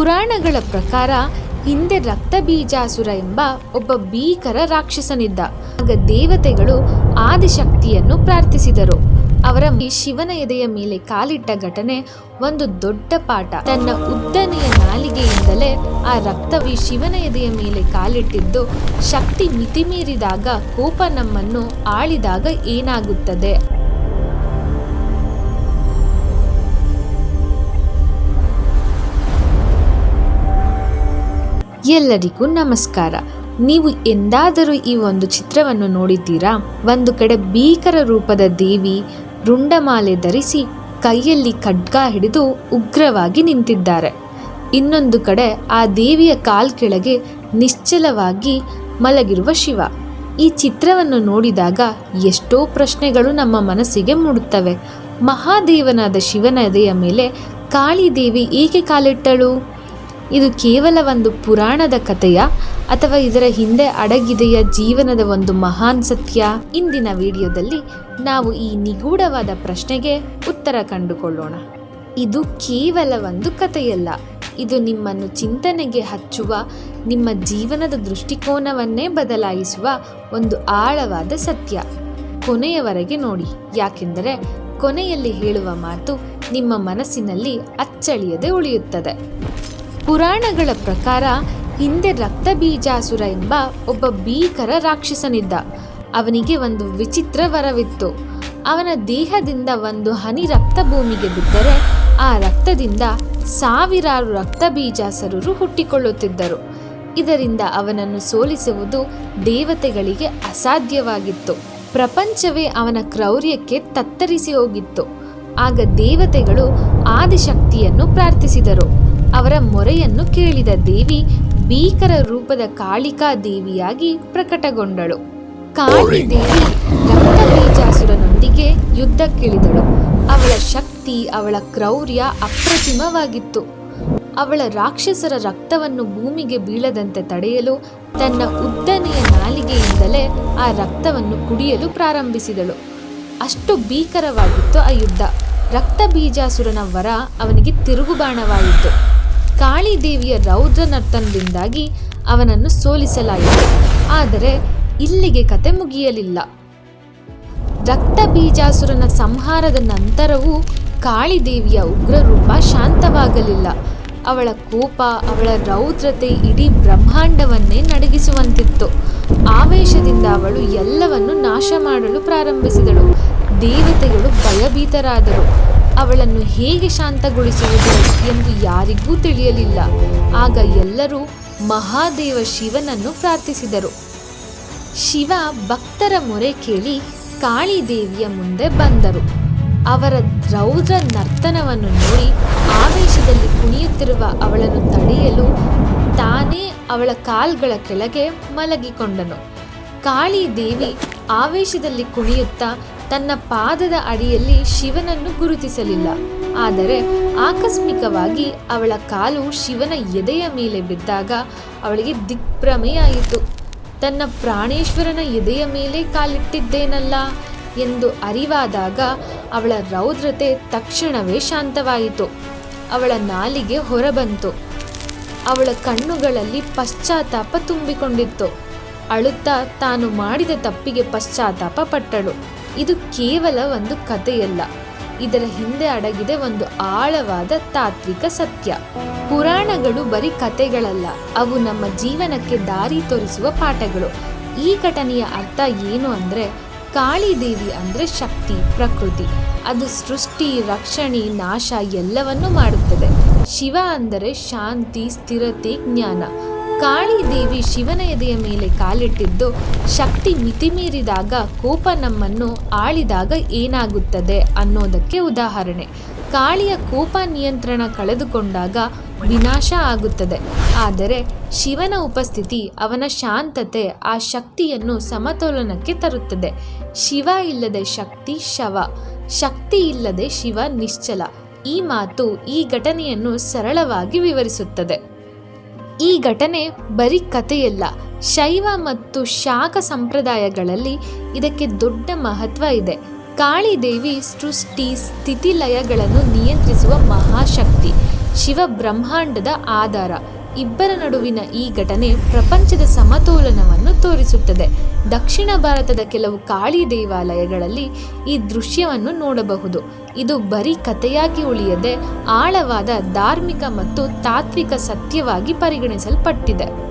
ಪುರಾಣಗಳ ಪ್ರಕಾರ ಹಿಂದೆ ರಕ್ತ ಬೀಜಾಸುರ ಎಂಬ ಒಬ್ಬ ಭೀಕರ ರಾಕ್ಷಸನಿದ್ದ. ಆಗ ದೇವತೆಗಳು ಆದಿಶಕ್ತಿಯನ್ನು ಪ್ರಾರ್ಥಿಸಿದರು. ಅವರ ಶಿವನ ಎದೆಯ ಮೇಲೆ ಕಾಲಿಟ್ಟ ಘಟನೆ ಒಂದು ದೊಡ್ಡ ಪಾಠ. ತನ್ನ ಉದ್ದನೆಯ ನಾಲಿಗೆಯಿಂದಲೇ ಆ ರಕ್ತವಿ ಶಿವನ ಎದೆಯ ಮೇಲೆ ಕಾಲಿಟ್ಟಿದ್ದು ಶಕ್ತಿ ಮಿತಿಮೀರಿದಾಗ ಕೋಪ ನಮ್ಮನ್ನು ಆಳಿದಾಗ ಏನಾಗುತ್ತದೆ? ಎಲ್ಲರಿಗೂ ನಮಸ್ಕಾರ. ನೀವು ಎಂದಾದರೂ ಈ ಒಂದು ಚಿತ್ರವನ್ನು ನೋಡಿದ್ದೀರಾ? ಒಂದು ಕಡೆ ಭೀಕರ ರೂಪದ ದೇವಿ ರುಂಡಮಾಲೆ ಧರಿಸಿ ಕೈಯಲ್ಲಿ ಖಡ್ಗ ಹಿಡಿದು ಉಗ್ರವಾಗಿ ನಿಂತಿದ್ದಾರೆ. ಇನ್ನೊಂದು ಕಡೆ ಆ ದೇವಿಯ ಕಾಲ್ ಕೆಳಗೆ ನಿಶ್ಚಲವಾಗಿ ಮಲಗಿರುವ ಶಿವ. ಈ ಚಿತ್ರವನ್ನು ನೋಡಿದಾಗ ಎಷ್ಟೋ ಪ್ರಶ್ನೆಗಳು ನಮ್ಮ ಮನಸ್ಸಿಗೆ ಮೂಡುತ್ತವೆ. ಮಹಾದೇವನಾದ ಶಿವನ ಎದೆಯ ಮೇಲೆ ಕಾಳಿದೇವಿ ಏಕೆ ಕಾಲಿಟ್ಟಳು? ಇದು ಕೇವಲ ಒಂದು ಪುರಾಣದ ಕಥೆಯ ಅಥವಾ ಇದರ ಹಿಂದೆ ಅಡಗಿದೆಯ ಜೀವನದ ಒಂದು ಮಹಾನ್ ಸತ್ಯ? ಇಂದಿನ ವಿಡಿಯೋದಲ್ಲಿ ನಾವು ಈ ನಿಗೂಢವಾದ ಪ್ರಶ್ನೆಗೆ ಉತ್ತರ ಕಂಡುಕೊಳ್ಳೋಣ. ಇದು ಕೇವಲ ಒಂದು ಕಥೆಯಲ್ಲ. ಇದು ನಿಮ್ಮನ್ನು ಚಿಂತನೆಗೆ ಹಚ್ಚುವ, ನಿಮ್ಮ ಜೀವನದ ದೃಷ್ಟಿಕೋನವನ್ನೇ ಬದಲಾಯಿಸುವ ಒಂದು ಆಳವಾದ ಸತ್ಯ. ಕೊನೆಯವರೆಗೆ ನೋಡಿ. ಯಾಕೆಂದರೆ ಕೊನೆಯಲ್ಲಿ ಹೇಳುವ ಮಾತು ನಿಮ್ಮ ಮನಸ್ಸಿನಲ್ಲಿ ಅಚ್ಚಳಿಯದೆ ಉಳಿಯುತ್ತದೆ. ಪುರಾಣಗಳ ಪ್ರಕಾರ ಹಿಂದೆ ರಕ್ತಬೀಜಾಸುರ ಎಂಬ ಒಬ್ಬ ಭೀಕರ ರಾಕ್ಷಸನಿದ್ದ. ಅವನಿಗೆ ಒಂದು ವಿಚಿತ್ರ ವರವಿತ್ತು. ಅವನ ದೇಹದಿಂದ ಒಂದು ಹನಿ ರಕ್ತ ಭೂಮಿಗೆ ಬಿದ್ದರೆ ಆ ರಕ್ತದಿಂದ ಸಾವಿರಾರು ರಕ್ತ ಬೀಜಾಸರರು ಹುಟ್ಟಿಕೊಳ್ಳುತ್ತಿದ್ದರು. ಇದರಿಂದ ಅವನನ್ನು ಸೋಲಿಸುವುದು ದೇವತೆಗಳಿಗೆ ಅಸಾಧ್ಯವಾಗಿತ್ತು. ಪ್ರಪಂಚವೇ ಅವನ ಕ್ರೌರ್ಯಕ್ಕೆ ತತ್ತರಿಸಿ ಹೋಗಿತ್ತು. ಆಗ ದೇವತೆಗಳು ಆದಿಶಕ್ತಿಯನ್ನು ಪ್ರಾರ್ಥಿಸಿದರು. ಅವರ ಮೊರೆಯನ್ನು ಕೇಳಿದ ದೇವಿ ಭೀಕರ ರೂಪದ ಕಾಳಿಕಾ ದೇವಿಯಾಗಿ ಪ್ರಕಟಗೊಂಡಳು. ಕಾಳಿ ದೇವಿ ರಕ್ತಬೀಜಾಸುರನೊಂದಿಗೆ ಯುದ್ಧಕ್ಕಿಳಿದಳು ಅವಳ ಶಕ್ತಿ ಅವಳ ಕ್ರೌರ್ಯ ಅಪ್ರತಿಮವಾಗಿತ್ತು. ಅವಳ ರಾಕ್ಷಸರ ರಕ್ತವನ್ನು ಭೂಮಿಗೆ ಬೀಳದಂತೆ ತಡೆಯಲು ತನ್ನ ಉದ್ದನೆಯ ನಾಲಿಗೆಯಿಂದಲೇ ಆ ರಕ್ತವನ್ನು ಕುಡಿಯಲು ಪ್ರಾರಂಭಿಸಿದಳು. ಅಷ್ಟು ಭೀಕರವಾಗಿತ್ತು ಆ ಯುದ್ಧ. ರಕ್ತ ಬೀಜಾಸುರನ ವರ ಅವನಿಗೆ ತಿರುಗುಬಾಣವಾಯಿತು. ಕಾಳಿದೇವಿಯ ರೌದ್ರ ನರ್ತನದಿಂದಾಗಿ ಅವನನ್ನು ಸೋಲಿಸಲಾಯಿತು. ಆದರೆ ಇಲ್ಲಿಗೆ ಕತೆ ಮುಗಿಯಲಿಲ್ಲ. ರಕ್ತ ಬೀಜಾಸುರನ ಸಂಹಾರದ ನಂತರವೂ ಕಾಳಿದೇವಿಯ ಉಗ್ರರೂಪ ಶಾಂತವಾಗಲಿಲ್ಲ. ಅವಳ ಕೋಪ, ಅವಳ ರೌದ್ರತೆ ಇಡೀ ಬ್ರಹ್ಮಾಂಡವನ್ನೇ ನಡಗಿಸುವಂತಿತ್ತು. ಆವೇಶದಿಂದ ಅವಳು ಎಲ್ಲವನ್ನು ನಾಶ ಮಾಡಲು ಪ್ರಾರಂಭಿಸಿದಳು. ದೇವತೆಗಳು ಭಯಭೀತರಾದರು. ಅವಳನ್ನು ಹೇಗೆ ಶಾಂತಗೊಳಿಸುವುದು ಎಂದು ಯಾರಿಗೂ ತಿಳಿಯಲಿಲ್ಲ. ಆಗ ಎಲ್ಲರೂ ಮಹಾದೇವ ಶಿವನನ್ನು ಪ್ರಾರ್ಥಿಸಿದರು. ಶಿವ ಭಕ್ತರ ಮೊರೆ ಕೇಳಿ ಕಾಳಿದೇವಿಯ ಮುಂದೆ ಬಂದರು. ಅವರ ದ್ರೌದ್ರ ನರ್ತನವನ್ನು ನೋಡಿ ಆವೇಶದಲ್ಲಿ ಕುಣಿಯುತ್ತಿರುವ ಅವಳನ್ನು ತಡೆಯಲು ತಾನೇ ಅವಳ ಕಾಲ್ಗಳ ಕೆಳಗೆ ಮಲಗಿಕೊಂಡನು. ಕಾಳಿದೇವಿ ಆವೇಶದಲ್ಲಿ ಕುಣಿಯುತ್ತಾ ತನ್ನ ಪಾದದ ಅಡಿಯಲ್ಲಿ ಶಿವನನ್ನು ಗುರುತಿಸಲಿಲ್ಲ. ಆದರೆ ಆಕಸ್ಮಿಕವಾಗಿ ಅವಳ ಕಾಲು ಶಿವನ ಎದೆಯ ಮೇಲೆ ಬಿದ್ದಾಗ ಅವಳಿಗೆ ದಿಗ್ಭ್ರಮೆಯಾಯಿತು. ತನ್ನ ಪ್ರಾಣೇಶ್ವರನ ಎದೆಯ ಮೇಲೆ ಕಾಲಿಟ್ಟಿದ್ದೇನಲ್ಲ? ಎಂದು ಅರಿವಾದಾಗ ಅವಳ ರೌದ್ರತೆ ತಕ್ಷಣವೇ ಶಾಂತವಾಯಿತು. ಅವಳ ನಾಲಿಗೆ ಹೊರಬಂತು. ಅವಳ ಕಣ್ಣುಗಳಲ್ಲಿ ಪಶ್ಚಾತ್ತಾಪ ತುಂಬಿಕೊಂಡಿತ್ತು. ಅಳುತ್ತಾ ತಾನು ಮಾಡಿದ ತಪ್ಪಿಗೆ ಪಶ್ಚಾತ್ತಾಪ ಪಟ್ಟಳು. ಇದು ಕೇವಲ ಒಂದು ಕಥೆಯಲ್ಲ. ಇದರ ಹಿಂದೆ ಅಡಗಿದೆ ಒಂದು ಆಳವಾದ ತಾತ್ವಿಕ ಸತ್ಯ. ಪುರಾಣಗಳು ಬರೀ ಕಥೆಗಳಲ್ಲ, ಅವು ನಮ್ಮ ಜೀವನಕ್ಕೆ ದಾರಿ ತೋರಿಸುವ ಪಾಠಗಳು. ಈ ಘಟನೆಯ ಅರ್ಥ ಏನು ಅಂದರೆ, ಕಾಳಿದೇವಿ ಅಂದರೆ ಶಕ್ತಿ, ಪ್ರಕೃತಿ. ಅದು ಸೃಷ್ಟಿ, ರಕ್ಷಣೆ, ನಾಶ ಎಲ್ಲವನ್ನೂ ಮಾಡುತ್ತದೆ. ಶಿವ ಅಂದರೆ ಶಾಂತಿ, ಸ್ಥಿರತೆ, ಜ್ಞಾನ. ಕಾಳಿದೇವಿ ಶಿವನ ಎದೆಯ ಮೇಲೆ ಕಾಲಿಟ್ಟಿದ್ದು ಶಕ್ತಿ ಮಿತಿಮೀರಿದಾಗ ಕೋಪ ನಮ್ಮನ್ನು ಆಳಿದಾಗ ಏನಾಗುತ್ತದೆ ಅನ್ನೋದಕ್ಕೆ ಉದಾಹರಣೆ. ಕಾಳಿಯ ಕೋಪ ನಿಯಂತ್ರಣ ಕಳೆದುಕೊಂಡಾಗ ವಿನಾಶ ಆಗುತ್ತದೆ. ಆದರೆ ಶಿವನ ಉಪಸ್ಥಿತಿ ಅವನ ಶಾಂತತೆ ಆ ಶಕ್ತಿಯನ್ನು ಸಮತೋಲನಕ್ಕೆ ತರುತ್ತದೆ. ಶಿವ ಇಲ್ಲದೆ ಶಕ್ತಿ ಶವ, ಶಕ್ತಿ ಇಲ್ಲದೆ ಶಿವ ನಿಶ್ಚಲ. ಈ ಮಾತು ಈ ಘಟನೆಯನ್ನು ಸರಳವಾಗಿ ವಿವರಿಸುತ್ತದೆ. ಈ ಘಟನೆ ಬರೀ ಕಥೆಯಲ್ಲ, ಶೈವ ಮತ್ತು ಶಾಖ ಸಂಪ್ರದಾಯಗಳಲ್ಲಿ ಇದಕ್ಕೆ ದೊಡ್ಡ ಮಹತ್ವ ಇದೆ. ಕಾಳಿದೇವಿ ಸೃಷ್ಟಿ ಸ್ಥಿತಿಲಯಗಳನ್ನು ನಿಯಂತ್ರಿಸುವ ಮಹಾಶಕ್ತಿ ಶಿವ ಬ್ರಹ್ಮಾಂಡದ ಆಧಾರ. ಇಬ್ಬರ ನಡುವಿನ ಈ ಘಟನೆ ಪ್ರಪಂಚದ ಸಮತೋಲನವನ್ನು ತೋರಿಸುತ್ತದೆ. ದಕ್ಷಿಣ ಭಾರತದ ಕೆಲವು ಕಾಳಿ ದೇವಾಲಯಗಳಲ್ಲಿ ಈ ದೃಶ್ಯವನ್ನು ನೋಡಬಹುದು. ಇದು ಬರೀ ಕಥೆಯಾಗಿ ಉಳಿಯದೆ ಆಳವಾದ ಧಾರ್ಮಿಕ ಮತ್ತು ತಾತ್ವಿಕ ಸತ್ಯವಾಗಿ ಪರಿಗಣಿಸಲ್ಪಟ್ಟಿದೆ.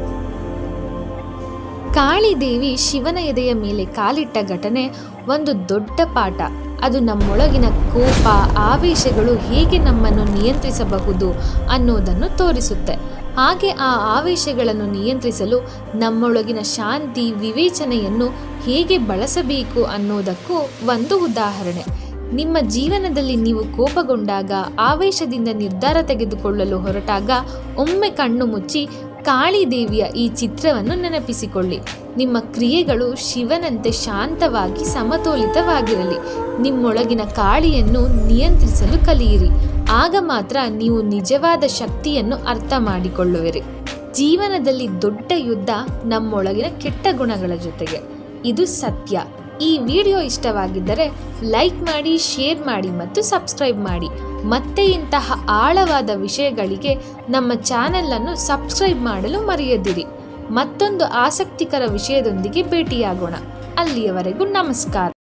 ಕಾಳಿದೇವಿ ಶಿವನ ಎದೆಯ ಮೇಲೆ ಕಾಲಿಟ್ಟ ಘಟನೆ ಒಂದು ದೊಡ್ಡ ಪಾಠ. ಅದು ನಮ್ಮೊಳಗಿನ ಕೋಪ, ಆವೇಶಗಳು ಹೇಗೆ ನಮ್ಮನ್ನು ನಿಯಂತ್ರಿಸಬಹುದು ಅನ್ನೋದನ್ನು ತೋರಿಸುತ್ತೆ. ಹಾಗೆ ಆ ಆವೇಶಗಳನ್ನು ನಿಯಂತ್ರಿಸಲು ನಮ್ಮೊಳಗಿನ ಶಾಂತಿ, ವಿವೇಚನೆಯನ್ನು ಹೇಗೆ ಬಳಸಬೇಕು ಅನ್ನೋದಕ್ಕೂ ಒಂದು ಉದಾಹರಣೆ. ನಿಮ್ಮ ಜೀವನದಲ್ಲಿ ನೀವು ಕೋಪಗೊಂಡಾಗ, ಆವೇಶದಿಂದ ನಿರ್ಧಾರ ತೆಗೆದುಕೊಳ್ಳಲು ಹೊರಟಾಗ ಒಮ್ಮೆ ಕಣ್ಣು ಮುಚ್ಚಿ ಕಾಳಿದೇವಿಯ ಈ ಚಿತ್ರವನ್ನು ನೆನಪಿಸಿಕೊಳ್ಳಿ. ನಿಮ್ಮ ಕ್ರಿಯೆಗಳು ಶಿವನಂತೆ ಶಾಂತವಾಗಿ ಸಮತೋಲಿತವಾಗಿರಲಿ. ನಿಮ್ಮೊಳಗಿನ ಕಾಳಿಯನ್ನು ನಿಯಂತ್ರಿಸಲು ಕಲಿಯಿರಿ. ಆಗ ಮಾತ್ರ ನೀವು ನಿಜವಾದ ಶಕ್ತಿಯನ್ನು ಅರ್ಥ ಮಾಡಿಕೊಳ್ಳುವಿರಿ. ಜೀವನದಲ್ಲಿ ದೊಡ್ಡ ಯುದ್ಧ ನಮ್ಮೊಳಗಿನ ಕೆಟ್ಟ ಗುಣಗಳ ಜೊತೆಗೆ. ಇದು ಸತ್ಯ. ಈ ವಿಡಿಯೋ ಇಷ್ಟವಾಗಿದ್ದರೆ ಲೈಕ್ ಮಾಡಿ, ಶೇರ್ ಮಾಡಿ ಮತ್ತು ಸಬ್ಸ್ಕ್ರೈಬ್ ಮಾಡಿ. ಮತ್ತೆ ಇಂತಹ ಆಳವಾದ ವಿಷಯಗಳಿಗೆ ನಮ್ಮ ಚಾನೆಲನ್ನು ಸಬ್ಸ್ಕ್ರೈಬ್ ಮಾಡಲು ಮರೆಯದಿರಿ. ಮತ್ತೊಂದು ಆಸಕ್ತಿಕರ ವಿಷಯದೊಂದಿಗೆ ಭೇಟಿಯಾಗೋಣ. ಅಲ್ಲಿಯವರೆಗೂ ನಮಸ್ಕಾರ.